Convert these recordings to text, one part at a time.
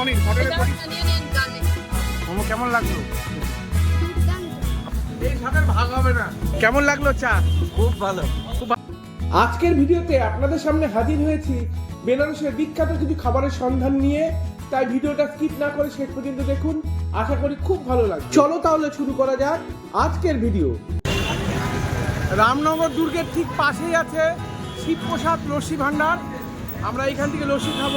পনির মটরের পনির। onion and garlic. Momo কেমন লাগল? এই সাথে ভাগ হবে না। কেমন লাগল চা? খুব ভালো। আজকের ভিডিওতে আপনাদের সামনে হাজির হয়েছি বেনারসের বিখ্যাত কিছু খাবারের সন্ধান নিয়ে। তাই ভিডিওটা স্কিপ না করে শেষ পর্যন্ত দেখুন। আশা করি খুব ভালো লাগবে। চলো তাহলে শুরু করা যাক আজকের ভিডিও। রামনগর দুর্গের ঠিক পাশেই আছে শিবপ্রসাদ লস্যি ভান্ডার আমরা এখান থেকে লস্যি খাব।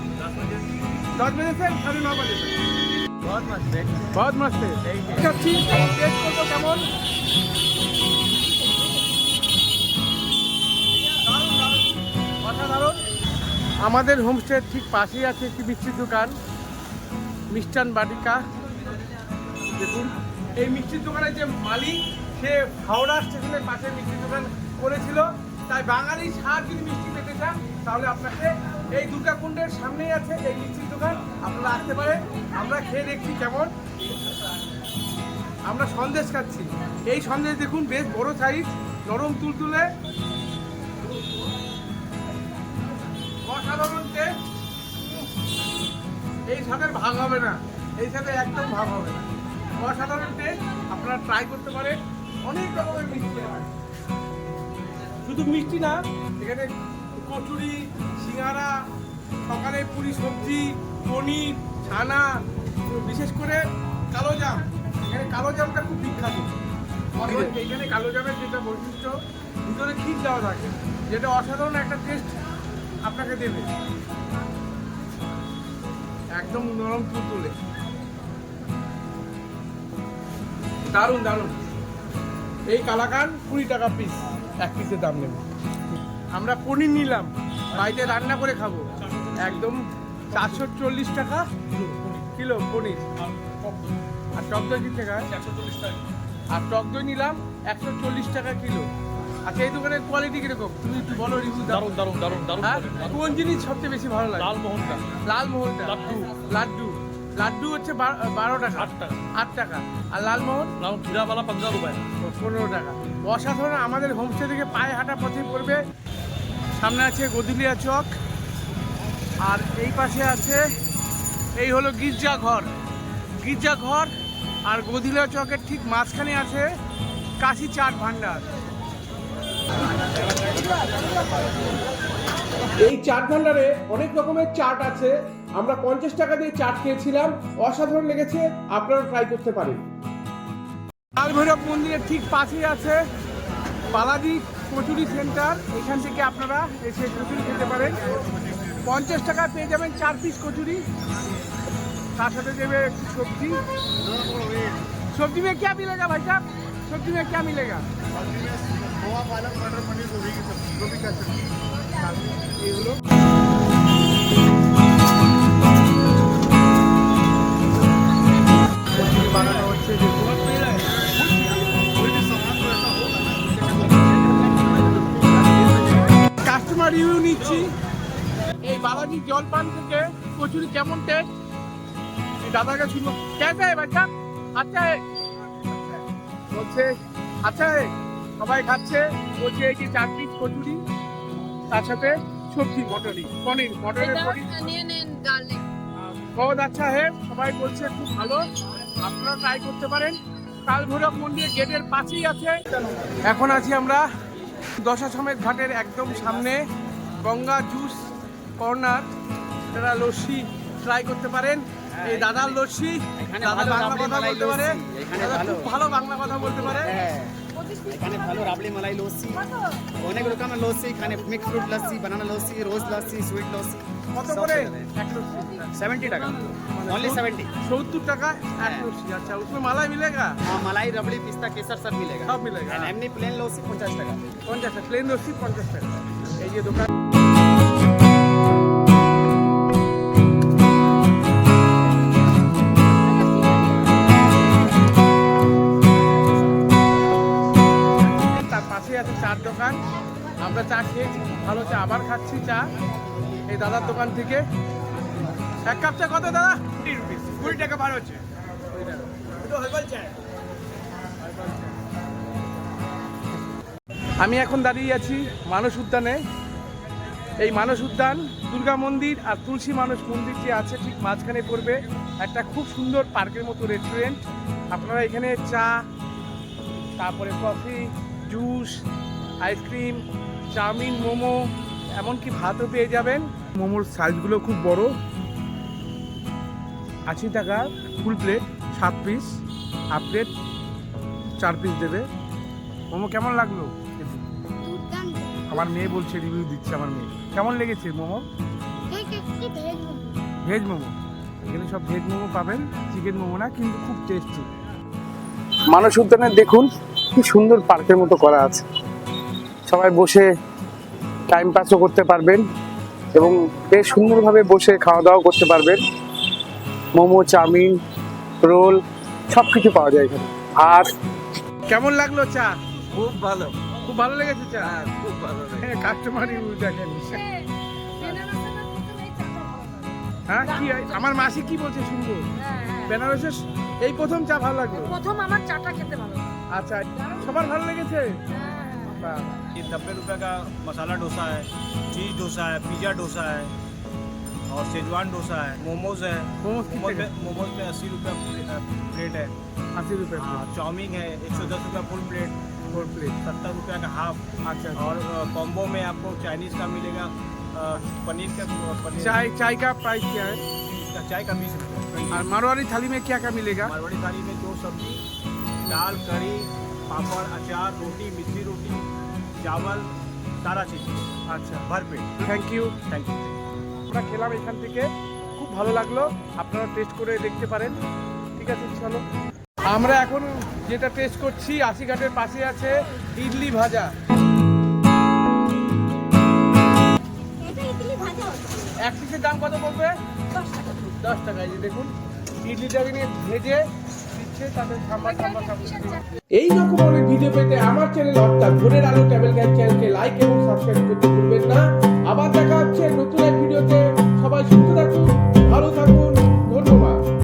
দশ বাজে স্যার সাড়ে ন বাজে আচ্ছা, কেমন? অসাধারণ আমাদের হোমস্টের ঠিক পাশেই আছে একটি মিষ্টির দোকান। মিষ্টান বাটিকা। দেখুন এই মিষ্টির দোকানের যে মালিক সে হাওড়া স্টেশনের পাশে মিষ্টির দোকান করেছিল। তাই বাঙালি সার যদি মিষ্টি চান তাহলে আপনাকে এই দুর্গাকুণ্ডের সামনেই আছে এই মিষ্টির দোকান। আপনারা আসতে পারেন, আমরা খেয়ে দেখছি কেমন। আমরা সন্দেশ খাচ্ছি। এই সন্দেশ দেখুন, বেশ বড় সাইজ নরম তুলতুলে। অসাধারণ টেস্ট এই সাথে ভাগ হবে না। এই সাথে একদম ভাগ হবে না। অসাধারণ টেস্ট আপনারা ট্রাই করতে পারেন। অনেক রকমের মিষ্টি হয়। শুধু মিষ্টি না, এখানে কচুরি, সিঙ্গারা, সকালে পুরি সবজি, পনির, ছানা, বিশেষ করে কালো জাম। এখানে কালো জামটা খুব বিখ্যাত। এখানে কালো জামের যেটা বৈশিষ্ট্য, ভিতরে ক্ষীর দেওয়া থাকে, যেটা অসাধারণ একটা টেস্ট আপনাকে দেবে। একদম নরম তুলতুলে। দারুণ দারুণ। এই কালাকান কুড়ি টাকা পিস এক পিসের দাম নেবে। আমরা পনির নিলাম বাড়িতে রান্না করে খাব। একদম চারশো চল্লিশ টাকা কিলো পনির। আর টক দই কিনতে আর টক দই নিলাম একশো চল্লিশ টাকা কিলো। আচ্ছা এই দোকানের কোয়ালিটি কীরকম? তুমি একটু বলো রিভিউ দারুণ দারুণ দারুণ দারুণ কোন জিনিস সবচেয়ে বেশি ভালো লাগে? লালমোহনটা। লালমোহনটা। লাড্ডু। লাড্ডু। লাড্ডু হচ্ছে বারো টাকা। আট টাকা। আট টাকা। আর লালমোহন? লালমোহন খিরাবালা পনেরো টাকা। অসাধারণ। আমাদের হোমস্টে থেকে পায়ে হাঁটা পথে পড়বে। সামনে আছে গদিলিয়া চক আর এই পাশে আছে এই হলো গির্জা ঘর। গির্জা ঘর আর গদিলিয়া চকের ঠিক মাঝখানে আছে কাশি চাট ভান্ডার। এই চাট ভান্ডারে অনেক রকমের চাট আছে। আমরা পঞ্চাশ টাকা দিয়ে চাট খেয়েছিলাম। অসাধারণ লেগেছে। আপনারা ট্রাই করতে পারেন। লাল ভৈরব মন্দিরের ঠিক পাশেই আছে বালাজি কচুরি সেন্টার এখান থেকে আপনারা এসে কচুরি খেতে পারেন। পঞ্চাশ টাকা পেয়ে যাবেন চার পিস কচুরি। তার সাথে দেবে একটু সবজি। সবজি মেয়ে কে মিলেগা ভাই সাহেব? সবজি মেয়ে কে মিলেগা? গোয়া সবজি এগুলো। রিভিউ নিচ্ছি। এই বালাজি জলপান থেকে কচুরি কেমন টেস্ট এই দাদাকে শুনব কেসে বাচ্চা। আচ্ছা? বলছে আচ্ছা? সবাই খাচ্ছে। বলছে এই যে চার পিস কচুরি তার সাথে সবজি মটরি পনির মটরের পনির. বহুত আচ্ছা হে সবাই বলছে খুব ভালো। আপনারা ট্রাই করতে পারেন। কাল ভৈরব মন্দিরের গেটের পাশেই আছে। এখন আছি আমরা দশা সমেত ঘাটের একদম সামনে গঙ্গা জুস কর্নার। যারা লস্যি ট্রাই করতে পারেন। এই দাদার লস্যি এখানে দাদা বাংলা কথা বলতে পারে। দাদা। খুব ভালো বাংলা কথা বলতে পারে। হ্যাঁ এখানে ভালো রাবড়ি মালাই লস্যি। অনেক রকমের লস্যি এখানে mix fruit lassi banana lassi rose lassi sweet lassi. Seventy টাকা। অনলি সেভেंटी সত্তর টাকা আচ্ছা उसमें মালাই मिलेगा हाँ मलाई रबड़ी पिस्ता केसर सब मिलेगा सब এমনি প্লেন লস্যি পঞ্চাশ টাকা। পঞ্চাশ টাকা প্লেন লস্যি পঞ্চাশ টাকা। এই দোকান। তার পাশেই আছে চার দোকান। আমরা চা খেয়েছি ভালো চা আবার খাচ্ছি চা। এই দাদার দোকান থেকে। এক কাপ চা কত দাদা? কুড়ি রুপিস। কুড়ি টাকা বার হচ্ছে আমি এখন দাঁড়িয়ে আছি মানস উদ্যানে। এই মানস উদ্যান দুর্গা মন্দির আর তুলসী মানস মন্দির যে আছে ঠিক মাঝখানে পড়বে একটা খুব সুন্দর পার্কের মতো রেস্টুরেন্ট আপনারা এখানে চা তারপরে coffee juice ice cream chowmein momo এমনকি ভাতও পেয়ে যাবেন। মোমোর সাইজগুলো খুব বড়। আশি টাকা ফুল প্লেট সাত পিস হাফ প্লেট চার পিস দেবে। মোমো কেমন লাগল? আমার মেয়ে বলছে রিভিউ দিচ্ছে আমার মেয়ে। কেমন লেগেছে মোমো? ভেজ মোমো। এখানে সব ভেজ মোমো পাবেন চিকেন মোমো না, কিন্তু খুব টেস্টি মানস উদ্যানে দেখুন, কি সুন্দর পার্কের মতো করা আছে। সবাই বসে টাইম পাসও করতে পারবেন। এবং বেশ সুন্দরভাবে বসে খাওয়া দাওয়া করতে পারবেন। মোমো চাউমিন রোল সব কিছু পাওয়া যায় এখানে। আর কেমন লাগল চা? খুব ভালো। খুব ভালো লেগেছে চা? হ্যাঁ খুব ভালো হ্যাঁ কাস্টমার রিভিউ দেখেন। হ্যাঁ কি আমার মাসি কি বলছে শুনব? বেনারসের এই প্রথম চা ভালো লাগল? প্রথম আমার চাটা খেতে ভালো আচ্ছা সবার ভালো লেগেছে? ये नब्बे रुपये का मसाला डोसा है चीज़ डोसा है पिज़्ज़ा डोसा है और शेजवान डोसा है मोमोज है। मोमोज पे मोमोज में अस्सी रुपये प्लेट है। अस्सी रुपये हाँ है एक सौ दस रुपये फुल प्लेट। Full plate. सत्तर रुपये का हाफ़। अच्छा, अच्छा। और कॉम्बो में आपको चाइनीज़ का मिलेगा पनीर का पनीर। चाय चाय का प्राइस क्या है? चाय का बीस रुपये मारवाड़ी थाली में क्या क्या मिलेगा? मारवाड़ी थाली में दो सब्ज़ी दाल करी पापड़ अचार रोटी मिस्सी रोटी चावल सारा चीज़ আচ্ছা भर पेट থ্যাংক ইউ थैंक यू আমরা খেলাম এখান থেকে খুব ভালো লাগলো আপনারা টেস্ট করে দেখতে পারেন ঠিক আছে চলো আমরা এখন যেটা টেস্ট করছি আশিঘাটের পাশে আছে ইডলি ভাজা এটা ইডলি ভাজা এক পিসের দাম কত পড়বে দশ টাকা এই যে দেখুন ইডলিটাকে নিয়ে ভেজে এই রকম অনেক ভিডিও পেতে আমার চ্যানেল অর্থাৎ ভোরের আলো ট্রাভেল গাইড চ্যানেলকে লাইক এবং সাবস্ক্রাইব করতে ভুলবেন না। আবার দেখা হচ্ছে নতুন এক ভিডিওতে সবাই সুস্থ থাকুন।